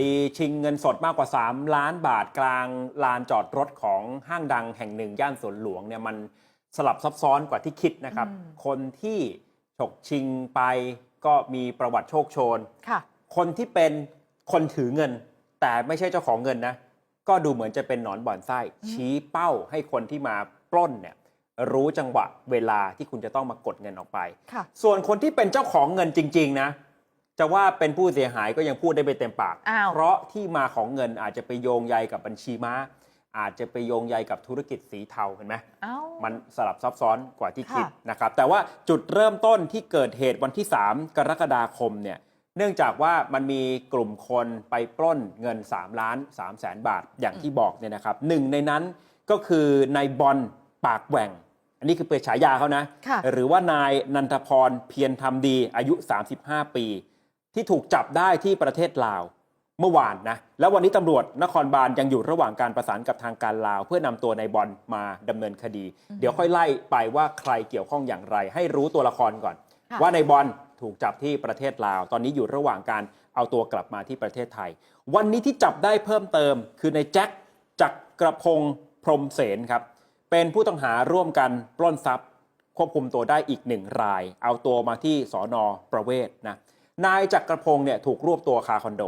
ดีชิงเงินสดมากกว่า 3 ล้านบาทกลางลานจอดรถของห้างดังแห่งหนึ่ง ย่านสวนหลวงเนี่ยมันสลับซับซ้อนกว่าที่คิดนะครับอืมคนที่ฉกชิงไปก็มีประวัติโชคโชนค่ะคนที่เป็นคนถือเงิน แต่ไม่ใช่เจ้าของเงินนะ ก็ดูเหมือนจะเป็นหนอนบ่อนไส้อืมชี้เป้าให้คนที่มาปล้นเนี่ยรู้จังหวะเวลาที่คุณจะต้องมากดเงินออกไปค่ะส่วนคนที่เป็นเจ้าของเงินจริง ๆ นะ จะว่าเป็นผู้เสียหายก็ยังพูดได้ไม่เต็มปาก อ้าว เพราะที่มาของเงินอาจจะไปโยงใยกับบัญชีม้า อาจจะไปโยงใยกับธุรกิจสีเทาเห็นไหม เอ้า มันสลับซับซ้อนกว่าที่คิดค่ะนะครับ แต่ว่าจุดเริ่มต้นที่เกิดเหตุวันที่ 3 กรกฎาคมเนี่ย เนื่องจากว่ามันมีกลุ่มคนไปปล้นเงิน 3 ล้าน3แสนบาทอย่างที่บอกเนี่ยนะครับหนึ่งในนั้นก็คือนายบอลปากแหว่ง อันนี้คือเปิดฉายาเขานะ ค่ะ หรือว่านายนันทพรเพียรทำดีอายุ 35 ปี ที่ถูกจับได้ที่ประเทศลาวเมื่อวานนะแล้ววันนี้ตำรวจนครบาลยังอยู่ระหว่างการประสานกับทางการลาว เพื่อนำตัวนายบอลมาดำเนินคดีอืมเดี๋ยวค่อยไล่ไปว่าใครเกี่ยวข้องอย่างไร ให้รู้ตัวละครก่อนค่ะว่านายบอลถูกจับที่ประเทศลาว ตอนนี้อยู่ระหว่างการเอาตัวกลับมาที่ประเทศไทย วันนี้ที่จับได้เพิ่มเติม คือนายแจ็คจักกระพงศ์พรหมเสนครับเป็นผู้ต้องหาร่วมกันปล้นทรัพย์ ควบคุมตัวได้อีกหนึ่งราย เอาตัวมาที่สอนอประเวศนะ นายจักรพงศ์เนี่ยถูกรวบตัวคาคอนโด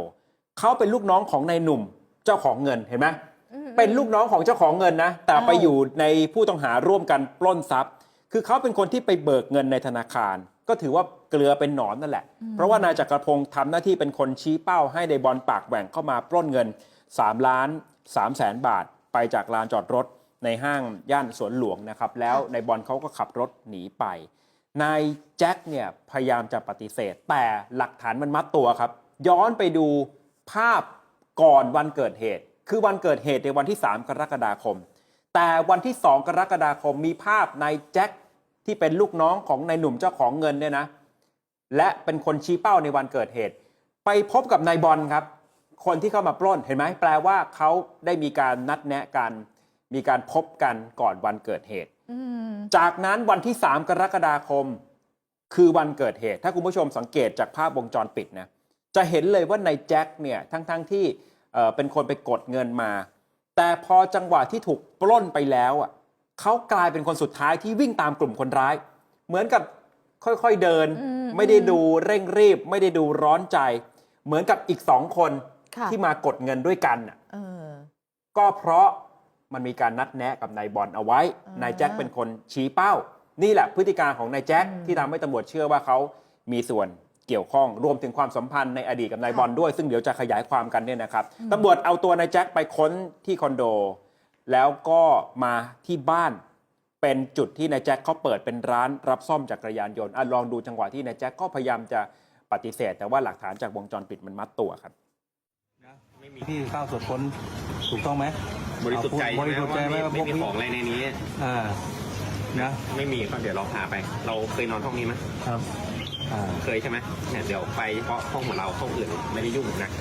เขาเป็นลูกน้องของนายหนุ่มเจ้าของเงินเห็นไหมอืมเป็นลูกน้องของเจ้าของเงินนะ แต่อ้าวไปอยู่ในผู้ต้องหาร่วมกันปล้นทรัพย์ คือเขาเป็นคนที่ไปเบิกเงินในธนาคาร ก็ถือว่าเกลือเป็นหนอนนั่นแหละ เพราะว่านายจักรพงศ์ทำหน้าที่เป็นคนชี้เป้าให้ในบอลปากแหว่งเข้ามาปล้นเงิน 3 ล้าน3แสนบาท ไปจากลานจอดรถในห้างย่านสวนหลวงนะครับ แล้วในบอลเขาก็ขับรถหนีไป นายแจ็คเนี่ยพยายามจะปฏิเสธ แต่หลักฐานมันมัดตัวครับ ย้อนไปดูภาพก่อนวันเกิดเหตุ คือวันเกิดเหตุในวันที่ 3 กรกฎาคม แต่วันที่ 2 กรกฎาคมมีภาพนายแจ็คที่เป็นลูกน้องของนายหนุ่มเจ้าของเงินเนี่ยนะ และเป็นคนชี้เป้าในวันเกิดเหตุ ไปพบกับนายบอลครับ คนที่เข้ามาปล้นเห็นไหมแปลว่าเขาได้มีการนัดแนะกัน มีการพบกันก่อนวันเกิดเหตุ จากนั้นวันที่ 3 กรกฎาคม คือวันเกิดเหตุ ถ้าคุณผู้ชมสังเกตจากภาพวงจรปิดนะจะเห็นเลยว่านายแจ็คเนี่ยทั้งๆทที่เอ่อเป็นคนไปกดเงินมา แต่พอจังหวะที่ถูกปล้นไปแล้วอะเขากลายเป็นคนสุดท้ายที่วิ่งตามกลุ่มคนร้าย เหมือนกับค่อยๆเดินอืมไม่ได้ดูเร่งรีบ ไม่ได้ดูร้อนใจ เหมือนกับอีกสองคนค่ะที่มากดเงินด้วยกันน่ะเออก็เพราะ มันมีการนัดแนะกับนายบอลเอาไว้อ่านนายแจ็คเป็นคนชี้เป้า นี่แหละพฤติการของนายแจ็คอืมที่ทำให้ตำรวจเชื่อว่าเขามีส่วนเกี่ยวข้องรวมถึงความสัมพันธ์ในอดีตกับนายบอลด้วย ซึ่งเดี๋ยวจะขยายความกันเนี่ยนะครับอืมตำรวจเอาตัวนายแจ็คไปค้นที่คอนโด แล้วก็มาที่บ้านเป็นจุดที่นายแจ็คเขาเปิดเป็นร้านรับซ่อมจักรยานยนต์อะลองดูจังหวะที่นายแจ็คก็พยายามจะปฏิเสธ แต่ว่าหลักฐานจากวงจรปิดมันมัดตัวครับไม่มี ที่เข้าตรวจค้นถูกต้องไหมบริสุทธิ์ใจบริสุทธิ์ใจไหมว่าว่าไม่พวกไม่มีนี้ของอะไรในนี้อ่านะไม่มีก็เดี๋ยวเราพาไป เราเคยนอนห้องนี้ไหมครับอ่าเคยใช่ไหมเนี่ยเดี๋ยวไปเพราะห้องของเราห้องอื่นไม่ได้ยุ่งนะ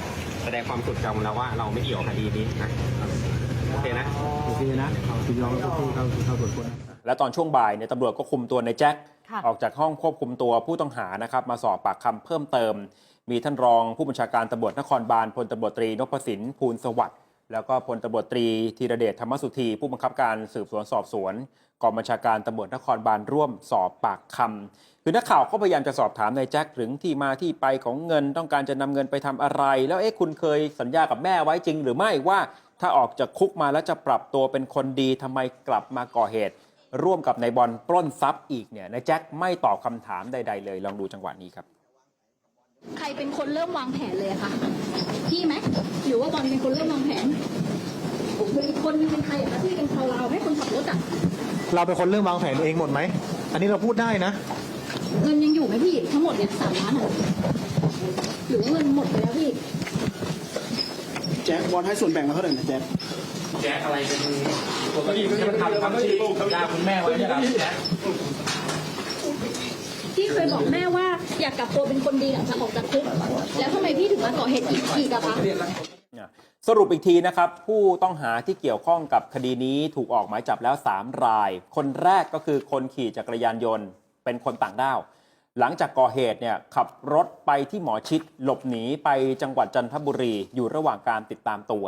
แสดงความสุดใจของเราว่าเราไม่เกี่ยวกับคดีนี้นะโอเคนะโอเคนะยินยอมเข้าเข้าเข้าตรวจค้นและตอนช่วงบ่ายเนี่ยตำรวจก็คุมตัวนายแจ็คค่ะออกจากห้องควบคุมตัวผู้ต้องหานะครับ มาสอบปากคำเพิ่มเติม มีท่านรองผู้บัญชาการตำรวจนครบาลพลตำรวจตรีนพสินภูลสวัสดิ์แล้วก็พลตำรวจตรีธีรเดชธรรมสุธีผู้บังคับการสืบสวนสอบสวนกองบัญชาการตำรวจนครบาลร่วมสอบปากคำคือนักข่าวก็พยายามจะสอบถามนายแจ็คถึงที่มาที่ไปของเงินต้องการจะนำเงินไปทำอะไร แล้วเอ๊ะคุณเคยสัญญากับแม่ไว้จริง หรือไม่ว่าถ้าออกจากคุกมาแล้วจะปรับตัวเป็นคนดีทำไมกลับมาก่อเหตุ ร่วมกับนายบอลปล้นทรัพย์อีกเนี่ยนายแจ็คไม่ตอบคำถามใด ๆ เลยลองดูจังหวะนี้ครับ ใครเป็นคนเริ่มวางแผนเลยอะคะพี่ไหมหรือว่าบอลเป็นคนเริ่มวางแผนผมเป็นอีกคนนึงเป็นใครอะคะที่เป็นชาวลาวไหมคนขับรถอะเราเป็นคนเริ่มวางแผนเองหมดไหม อันนี้เราพูดได้นะ เงินยังอยู่ไหมพี่ทั้งหมดเนี่ยสามล้านอะหรือว่าเงินหมดไปแล้วพี่ แจ็คบอลให้ส่วนแบ่งมาเท่าไหร่นะแจ็คแจ็คอะไรเป็นปกติก็จะทำทำที่ยาคุณแม่ไว้เนี่ยครับแจ็คพี่เคยบอกแม่ว่า อยากกลับตัวเป็นคนดีหลังจากออกจากคุกแล้วทำไมพี่ถึงมาก่อเหตุอีกอีกอะคะสรุปอีกทีนะครับ ผู้ต้องหาที่เกี่ยวข้องกับคดีนี้ถูกออกหมายจับแล้ว 3 ราย คนแรกก็คือคนขี่จักรยานยนต์ เป็นคนต่างด้าว หลังจากก่อเหตุเนี่ยขับรถไปที่หมอชิดหลบหนีไปจังหวัดจันทบุรีอยู่ระหว่างการติดตามตัว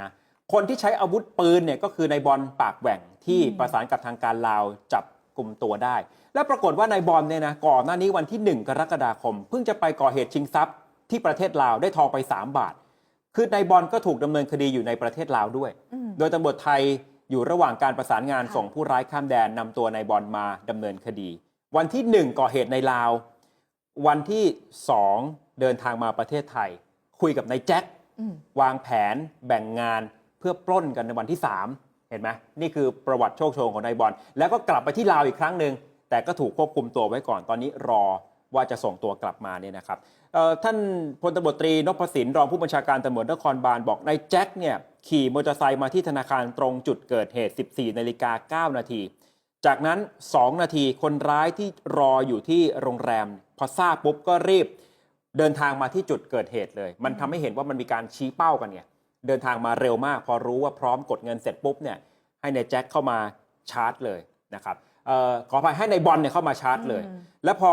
นะคนที่ใช้อาวุธปืนเนี่ยก็คือนายบอลปากแหว่งที่ประสานกับทางการลาวจับ กลุ่มตัวได้ และปรากฏว่านายบอลเนี่ยนะก่อนหน้านี้วันที่ 1 กรกฎาคม เพิ่งจะไปก่อเหตุชิงทรัพย์ที่ประเทศลาวได้ทองไป 3 บาท คือนายบอลก็ถูกดำเนินคดีอยู่ในประเทศลาวด้วยอืมโดยตำรวจไทยอยู่ระหว่างการประสานงานค่ะ ส่งผู้ร้ายข้ามแดนนำตัวนายบอลมาดำเนินคดี วันที่ 1 ก่อเหตุในลาว วันที่ 2 เดินทางมาประเทศไทย คุยกับนายแจ็ค อืม วางแผนแบ่งงานเพื่อปล้นกันในวันที่ 3 เห็นไหมนี่คือประวัติโชคโชนของนายบอลแล้วก็กลับไปที่ลาวอีกครั้งหนึ่งแต่ก็ถูกควบคุมตัวไว้ก่อนตอนนี้รอว่าจะส่งตัวกลับมาเนี่ยนะครับท่านพลตำรวจตรีนพสินรองผู้บัญชาการตำรวจนครบาลบอกนายแจ็คเนี่ยขี่มอเตอร์ไซค์มาที่ธนาคารตรงจุดเกิดเหตุ 14นาฬิกา9นาที จากนั้น 2 นาทีคนร้ายที่รออยู่ที่โรงแรม พอทราบปุ๊บก็รีบเดินทางมาที่จุดเกิดเหตุเลย มันทำให้เห็นว่ามันมีการชี้เป้ากันเนี่ย เดินทางมาเร็วมาก พอรู้ว่าพร้อมกดเงินเสร็จปุ๊บเนี่ยให้ในายแจ็คเข้ามาชาร์จเลยนะครับเอ่อขออภัยให้ในายบอลเนี่ยเข้ามาชาร์จเลยอืมแล้วพอ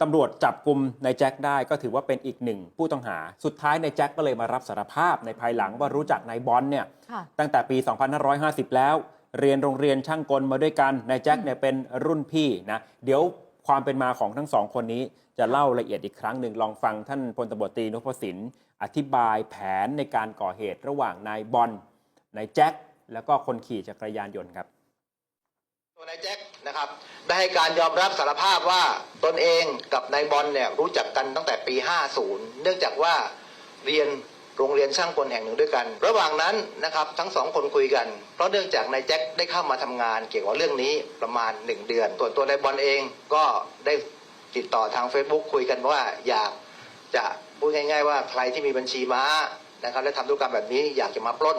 ตำรวจจับกลุ่มนายแจ็คได้ก็ถือว่าเป็นอีกหนึ่งผู้ต้องหา สุดท้ายนายแจ็คก็เลยมารับสารภาพในภายหลังว่ารู้จักนายบอลเนี่ยค่ะตั้งแต่ปี 2550 แล้ว เรียนโรงเรียนช่างกลมาด้วยกันนายแจ็คเนี่ยเป็นรุ่นพี่นะเดี๋ยว ความเป็นมาของทั้งสองคนนี้จะเล่าละเอียดอีกครั้งหนึ่งลองฟังท่านพลตำรวจตรีนพสินอธิบายแผนในการก่อเหตุระหว่างนายบอลนายแจ็คแล้วก็คนขี่จักรยานยนต์ครับตัวนายแจ็คนะครับได้ให้การยอมรับสารภาพว่าตนเองกับนายบอลเนี่ยรู้จักกันตั้งแต่ปี 50 เนื่องจากว่าเรียน โรงเรียนช่างกลแห่งหนึ่งด้วยกัน ระหว่างนั้นนะครับทั้งสองคนคุยกัน เพราะเนื่องจากนายแจ็คได้เข้ามาทำงาน เกี่ยวกับเรื่องนี้ประมาณ 1 เดือนส่วนตัวนายบอลเองก็ได้ติดต่อทาง Facebook คุยกันว่าอยากจะพูดง่ายๆว่าใครที่มีบัญชีม้านะครับและทำธุรกรรมแบบนี้อยากจะมาปล้น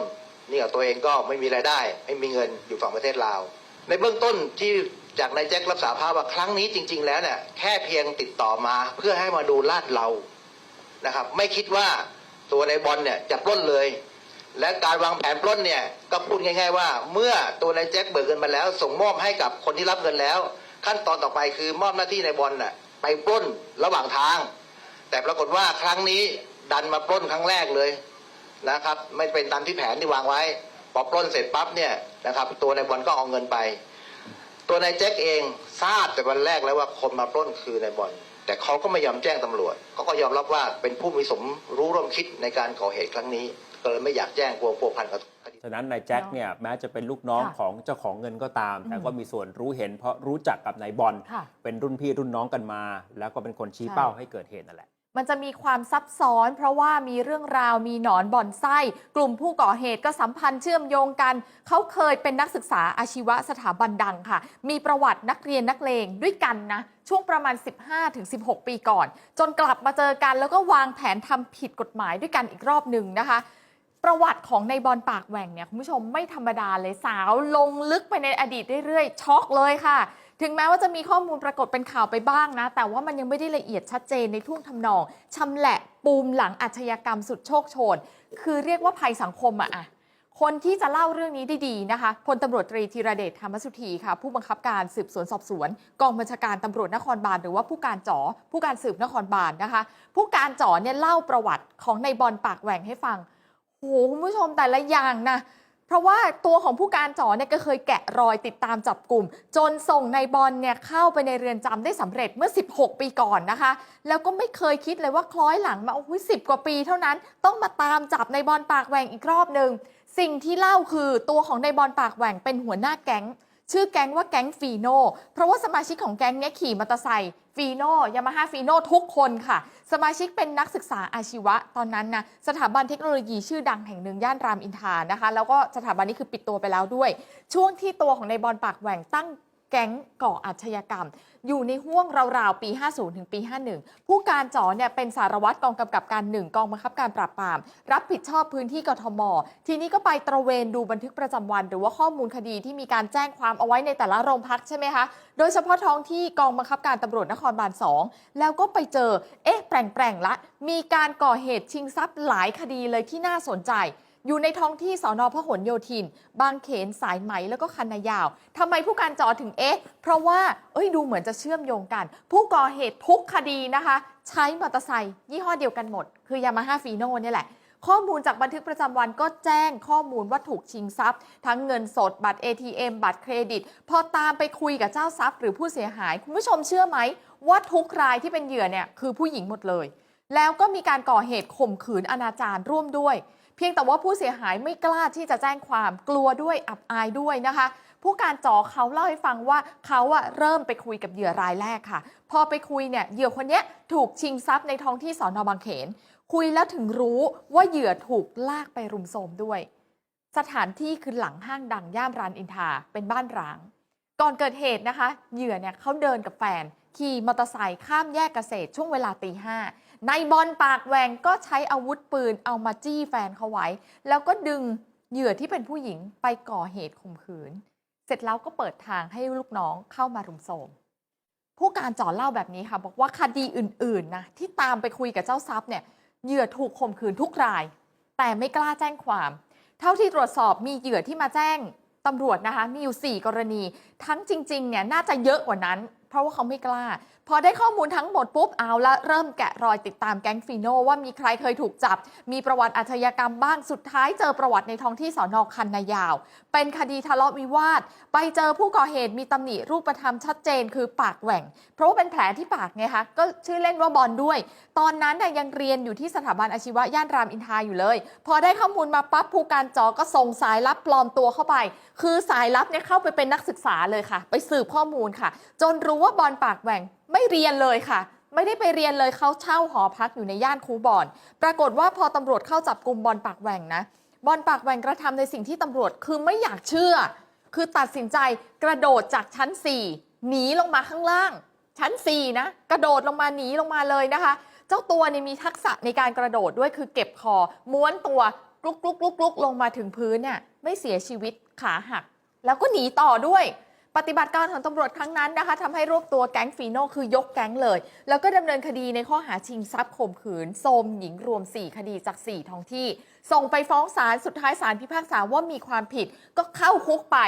นี่กับตัวเองก็ไม่มีรายได้ ไม่มีเงินอยู่ฝั่งประเทศลาว ในเบื้องต้นที่จากนายแจ็ครับสาภาพว่าครั้งนี้จริง ๆ แล้วเนี่ยแค่เพียงติดต่อมาเพื่อให้มาดูลาดเรานะครับ ไม่คิดว่า ตัวนายบอลเนี่ยจะปล้นเลย และการวางแผนปล้นเนี่ยก็พูดง่าย ๆ ว่า เมื่อตัวนายแจ็คเบิกเงินมาแล้ว ส่งมอบให้กับคนที่รับเงินแล้ว ขั้นตอนต่อไปคือมอบหน้าที่นายบอลน่ะไปปล้นระหว่างทาง แต่ปรากฏว่าครั้งนี้ดันมาปล้นครั้งแรกเลยนะครับ ไม่เป็นตามที่แผนที่วางไว้พอปล้นเสร็จปั๊บเนี่ยนะครับ ตัวนายบอลก็เอาเงินไป ตัวนายแจ็คเองทราบแต่วันแรกแล้วว่าคนมาปล้นคือนายบอลแต่เขาก็ไม่ยอมแจ้งตำรวจเขาก็ยอมรับว่าเป็นผู้มีสมรู้ร่วมคิดในการก่อเหตุครั้งนี้ ก็เลยไม่อยากแจ้งกลัวพัวพันกับคดีฉะนั้นนายแจ็คเนี่ยแม้จะเป็นลูกน้องค่ะของเจ้าของเงินก็ตาม แต่อืมก็มีส่วนรู้เห็นเพราะรู้จักกับนายบอลค่ะเป็นรุ่นพี่รุ่นน้องกันมา แล้วก็เป็นคนชี้เป้าให้เกิดเหตุนั่นแหละ มันจะมีความซับซ้อน เพราะว่ามีเรื่องราวมีหนอนบ่อนไส้ กลุ่มผู้ก่อเหตุก็สัมพันธ์เชื่อมโยงกัน เขาเคยเป็นนักศึกษาอาชีวะสถาบันดังค่ะ มีประวัตินักเรียนนักเลงด้วยกันนะ ช่วงประมาณ 15-16 ปีก่อน จนกลับมาเจอกันแล้วก็วางแผนทำผิดกฎหมายด้วยกันอีกรอบหนึ่งนะคะประวัติของในบอลปากแหว่งเนี่ยคุณผู้ชมไม่ธรรมดาเลยสาวลงลึกไปในอดีตเรื่อยๆช็อกเลยค่ะ ถึงแม้ว่าจะมีข้อมูลปรากฏเป็นข่าวไปบ้างนะ แต่ว่ามันยังไม่ได้ละเอียดชัดเจนในท่วงทำนองชำแหละปูมหลังอาชญากรรมสุดโชคโชน คือเรียกว่าภัยสังคมอะอะคนที่จะเล่าเรื่องนี้ได้ดีนะคะพลตำรวจตรีธีรเดชธรรมสุธีค่ะ ผู้บังคับการสืบสวนสอบสวน กองบัญชาการตำรวจนครบาลหรือว่าผู้การจ๋อผู้การสืบนครบาลนะคะ ผู้การจ๋อเนี่ยเล่าประวัติของในบอลปากแหว่งให้ฟังโอ้โหคุณผู้ชมแต่ละอย่างนะ เพราะว่าตัวของผู้การจ๋อเนี่ยก็เคยแกะรอยติดตามจับกลุ่ม จนส่งนายบอลเนี่ยเข้าไปในเรือนจำได้สำเร็จเมื่อ 16 ปีก่อนนะคะ แล้วก็ไม่เคยคิดเลยว่าคล้อยหลังมาโอ้ยสิกว่าปีเท่านั้นต้องมาตามจับนายบอลปากแหว่งอีกรอบหนึ่งสิ่งที่เล่าคือตัวของนายบอลปากแหว่งเป็นหัวหน้าแก๊ง ชื่อแก๊งว่าแก๊งฟีโนเพราะว่าสมาชิกของแก๊งเนี้ยขี่มอเตอร์ไซค์ฟีโนยามาฮ่าฟีโนทุกคนค่ะ สมาชิกเป็นนักศึกษาอาชีวะ ตอนนั้นนะสถาบันเทคโนโลยีชื่อดังแห่งหนึ่งย่านรามอินทรานะคะ แล้วก็สถาบันนี้คือปิดตัวไปแล้วด้วย ช่วงที่ตัวของในายบอลปากแหว่งตั้ง แก๊งก่ออาชญากรรม อยู่ในห่วงราวๆ ปี 50 ถึงปี 51 ผู้การจอเนี่ยเป็นสารวัตรกองกำกับการหนึ่งกองบังคับการปราบปราม รับผิดชอบพื้นที่กทม ทีนี้ก็ไปตระเวนดูบันทึกประจำวัน หรือว่าข้อมูลคดีที่มีการแจ้งความเอาไว้ในแต่ละโรงพักใช่ไหมคะ โดยเฉพาะท้องที่กองบังคับการตำรวจนครบาล 2 แล้วก็ไปเจอ เอ๊ะแปลงๆละ มีการก่อเหตุชิงทรัพย์หลายคดีเลยที่น่าสนใจ อยู่ในท้องที่สอนอพหลโยธิน บางเขนสายไหมแล้วก็คันนายาวทำไมผู้การจอถึงเอ๊ะ เพราะว่าเอ้ยดูเหมือนจะเชื่อมโยงกัน ผู้ก่อเหตุทุกคดีนะคะ ใช้มอเตอร์ไซค์ยี่ห้อเดียวกันหมด คือยามาฮ่าฟีโน่เนี่ยแหละข้อมูลจากบันทึกประจำวันก็แจ้งข้อมูลว่าถูกชิงทรัพย์ ทั้งเงินสดบัตร ATM บัตรเครดิต พอตามไปคุยกับเจ้าทรัพย์ หรือผู้เสียหาย คุณผู้ชมเชื่อไหม ว่าทุกรายที่เป็นเหยื่อเนี่ยคือผู้หญิงหมดเลย แล้วก็มีการก่อเหตุข่มขืนอนาจารร่วมด้วย เพียงแต่ว่าผู้เสียหายไม่กล้าที่จะแจ้งความกลัวด้วยอับอายด้วยนะคะ ผู้การจอเขาเล่าให้ฟังว่าเขาอะเริ่มไปคุยกับเหยื่อรายแรกค่ะ พอไปคุยเนี่ยเหยื่อคนนี้ถูกชิงทรัพย์ในท้องที่สอนอบางเขน คุยแล้วถึงรู้ว่าเหยื่อถูกลากไปรุมโทรมด้วย สถานที่คือหลังห้างดังย่านรานอินทาเป็นบ้านร้าง ก่อนเกิดเหตุนะคะ เหยื่อเนี่ยเขาเดินกับแฟนขี่มอเตอร์ไซค์ข้ามแยกเกษตรช่วงเวลาตีห้า ในบอลปากแหวงก็ใช้อาวุธปืนเอามาจี้แฟนเขาไว้ แล้วก็ดึงเหยื่อที่เป็นผู้หญิงไปก่อเหตุข่มขืน เสร็จแล้วก็เปิดทางให้ลูกน้องเข้ามารุมโทรมผู้การจ่อเล่าแบบนี้ค่ะ บอกว่าคดีอื่นๆนะที่ตามไปคุยกับเจ้าทรัพย์เนี่ยเหยื่อถูกข่มขืนทุกราย แต่ไม่กล้าแจ้งความ เท่าที่ตรวจสอบมีเหยื่อที่มาแจ้งตำรวจนะคะมีอยู่ 4 กรณี ทั้งจริงๆเนี่ยน่าจะเยอะกว่านั้น เพราะว่าเขาไม่กล้า พอได้ข้อมูลทั้งหมดปุ๊บเอาละเริ่มแกะรอยติดตามแก๊งฟีโนว่ามีใครเคยถูกจับ มีประวัติอาชญากรรมบ้างสุดท้ายเจอประวัติในท้องที่สอนอคันนายาว เป็นคดีทะเลาะวิวาท ไปเจอผู้ก่อเหตุมีตำหนิรูปธรรมชัดเจนคือปากแหว่ง เพราะว่าเป็นแผลที่ปากไงคะก็ชื่อเล่นว่าบอลด้วย ตอนนั้นน่ยยังเรียนอยู่ที่สถาบันอาชีวะย่านรามอินทราอยู่เลย พอได้ข้อมูลมาปั๊บผู้การจอก็ส่งสายลับปลอมตัวเข้าไป คือสายลับเนี่ยเข้าไปเป็นนักศึกษาเลยค่ะ ไปสืบข้อมูลค่ะ จนรู้ว่าบอลปากแหว่งไม่เรียนเลยค่ะ ไม่ได้ไปเรียนเลยเขาเช่าหอพักอยู่ในย่านคูบอน ปรากฏว่าพอตำรวจเข้าจับกลุ่มบอลปากแหว่งนะ บอลปากแหว่งกระทำในสิ่งที่ตำรวจคือไม่อยากเชื่อ คือตัดสินใจกระโดดจากชั้น 4 หนีลงมาข้างล่าง ชั้น 4 นะ กระโดดลงมาหนีลงมาเลยนะคะ เจ้าตัวนี่มีทักษะในการกระโดดด้วยคือเก็บคอ ม้วนตัวกลุกลุกลุกลุกลงมาถึงพื้นเนี่ยไม่เสียชีวิตขาหัก แล้วก็หนีต่อด้วย ปฏิบัติการของตำรวจครั้งนั้นนะคะทำให้รวบตัวแก๊งฟีโน่คือยกแก๊งเลย แล้วก็ดำเนินคดีในข้อหาชิงทรัพย์ข่มขืนโทมหญิงรวม 4 คดีจาก 4 ท้องที่ ส่งไปฟ้องศาลสุดท้ายศาลพิพากษาว่ามีความผิดก็เข้าคุกไป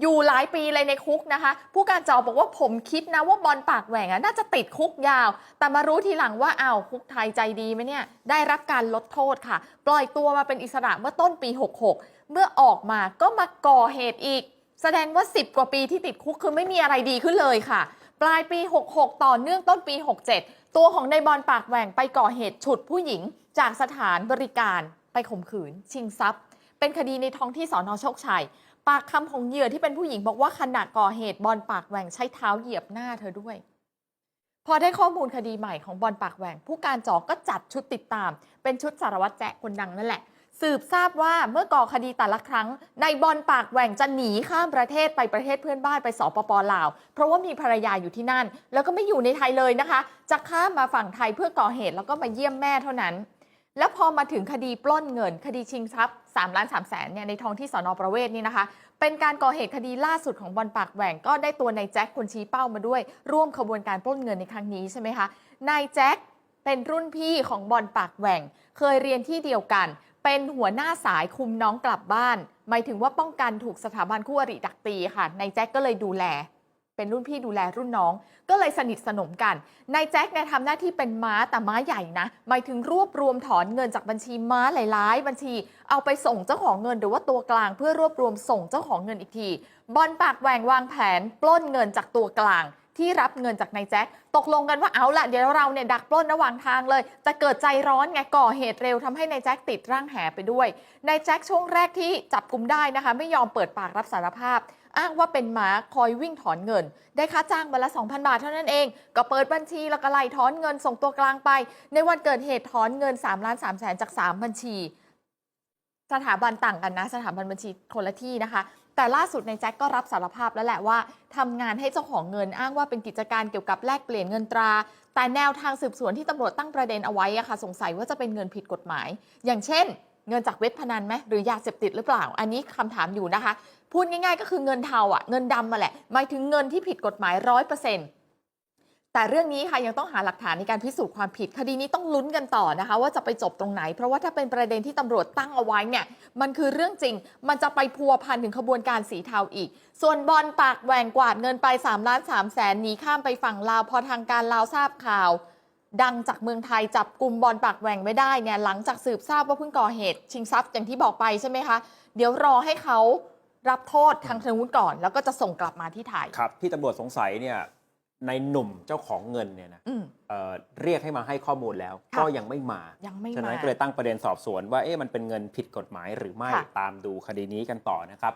อยู่หลายปีเลยในคุกนะคะ ผู้การจอบอกว่าผมคิดนะว่าบอลปากแหว่งอะน่าจะติดคุกยาว แต่มารู้ทีหลังว่าอ้าวคุกไทยใจดีไหมเนี่ยได้รับการลดโทษค่ะ ปล่อยตัวมาเป็นอิสระเมื่อต้นปี 66 เมื่อออกมาก็มาก่อเหตุอีก แสดงว่า 10 กว่าปีที่ติดคุกคือไม่มีอะไรดีขึ้นเลยค่ะ ปลายปี 66 ต่อเนื่องต้นปี 67 ตัวของนายบอลปากแหว่งไปก่อเหตุฉุดผู้หญิง จากสถานบริการไปข่มขืน ชิงทรัพย์ เป็นคดีในท้องที่สอนอโชคชัย ปากคำของเหยื่อที่เป็นผู้หญิงบอกว่าขณะก่อเหตุบอลปากแหว่งใช้เท้าเหยียบหน้าเธอด้วย พอได้ข้อมูลคดีใหม่ของบอลปากแหว่ง ผู้การจอก็จัดชุดติดตาม เป็นชุดสารวัตรแจ๊คนดังนั่นแหละ สืบทราบว่าเมื่อก่อคดีแต่ละครั้งนายบอลปากแหว่งจะหนีข้ามประเทศไปประเทศเพื่อนบ้านไปสปปลาว เพราะว่ามีภรรยาอยู่ที่นั่น แล้วก็ไม่อยู่ในไทยเลยนะคะ จะข้ามมาฝั่งไทยเพื่อก่อเหตุแล้วก็มาเยี่ยมแม่เท่านั้น แล้วพอมาถึงคดีปล้นเงิน คดีชิงทรัพย์3ล้าน3แสนเนี่ยในท้องที่สอนอประเวศนี่นะคะ เป็นการก่อเหตุคดีล่าสุดของบอลปากแหว่งก็ได้ตัวนายแจ็คคนชี้เป้ามาด้วย ร่วมขบวนการปล้นเงินในครั้งนี้ใช่ไหมคะนายแจ็คเป็นรุ่นพี่ของบอลปากแหว่ง เคยเรียนที่เดียวกัน เป็นหัวหน้าสายคุมน้องกลับบ้าน หมายถึงว่าป้องกันถูกสถาบันคู่อริดักตีค่ะนายแจ็คก็เลยดูแล เป็นรุ่นพี่ดูแลรุ่นน้อง ก็เลยสนิทสนมกันนายแจ็คเนี่ยทำหน้าที่เป็นม้าแต่ม้าใหญ่นะ หมายถึงรวบรวมถอนเงินจากบัญชีม้าหลายๆ บัญชี เอาไปส่งเจ้าของเงินหรือว่าตัวกลาง เพื่อรวบรวมส่งเจ้าของเงินอีกทีบอลปากแหว่งวางแผนปล้นเงินจากตัวกลาง ที่รับเงินจากนายแจ็คตกลงกันว่าเอาละเดี๋ยวเราเนี่ยดักปล้นระหว่างทางเลยแต่เกิดใจร้อนไงก่อเหตุเร็วทำให้นายแจ็คติดร่างแหไปด้วยนายแจ็คช่วงแรกที่จับกลุ่มได้นะคะ ไม่ยอมเปิดปากรับสารภาพ อ้างว่าเป็นหมาคอยวิ่งถอนเงิน ได้ค่าจ้างวันละ 2,000 บาทเท่านั้นเอง ก็เปิดบัญชีแล้วก็ไล่ถอนเงินส่งตัวกลางไป ในวันเกิดเหตุถอนเงิน3ล้าน3แสนจาก 3 บัญชีสถาบันต่างกันนะ สถาบันบัญชีคนละที่นะคะ แต่ล่าสุดในแจ็คก็รับสารภาพแล้วแหละว่าทำงานให้เจ้าของเงินอ้างว่าเป็นกิจการเกี่ยวกับแลกเปลี่ยนเงินตรา แต่แนวทางสืบสวนที่ตำรวจตั้งประเด็นเอาไว้อะค่ะสงสัยว่าจะเป็นเงินผิดกฎหมาย อย่างเช่น เงินจากเว็บพนันไหมหรือยาเสพติดหรือเปล่า อันนี้คำถามอยู่นะคะ พูดง่ายๆ ก็คือเงินเทาอะเงินดำมาแหละหมายถึงเงินที่ผิดกฎหมายร้อยเปอร์เซ็นต์ แต่เรื่องนี้ค่ะยังต้องหาหลักฐานในการพิสูจน์ความผิด คดีนี้ต้องลุ้นกันต่อนะคะ ว่าจะไปจบตรงไหน เพราะว่าถ้าเป็นประเด็นที่ตำรวจตั้งเอาไว้เนี่ยมันคือเรื่องจริง มันจะไปพัวพันถึงขบวนการสีเทาอีก ส่วนบอลปากแหว่งกวาดเงินไป3ล้าน3แสนหนีข้ามไปฝั่งลาวพอทางการลาวทราบข่าว ดังจากเมืองไทยจับกลุ่มบอลปากแหว่งไม่ได้เนี่ยหลังจากสืบทราบว่าเพิ่งก่อเหตุ ชิงทรัพย์อย่างที่บอกไปใช่ไหมคะเดี๋ยวรอให้เขารับโทษทางทางนู้นก่อน แล้วก็จะส่งกลับมาที่ไทยครับที่ตำรวจสงสัยเนี่ย ในหนุ่มเจ้าของเงินเนี่ยนะอืม เอ่อเรียกให้มาให้ข้อมูลแล้วค่ะ ก็ยังไม่มา ยังไม่ฉะนั้นมาก็เลยตั้งประเด็นสอบสวนว่าเอ๊ะมันเป็นเงินผิดกฎหมายหรือไม่ค่ะ ตามดูคดีนี้กันต่อนะครับ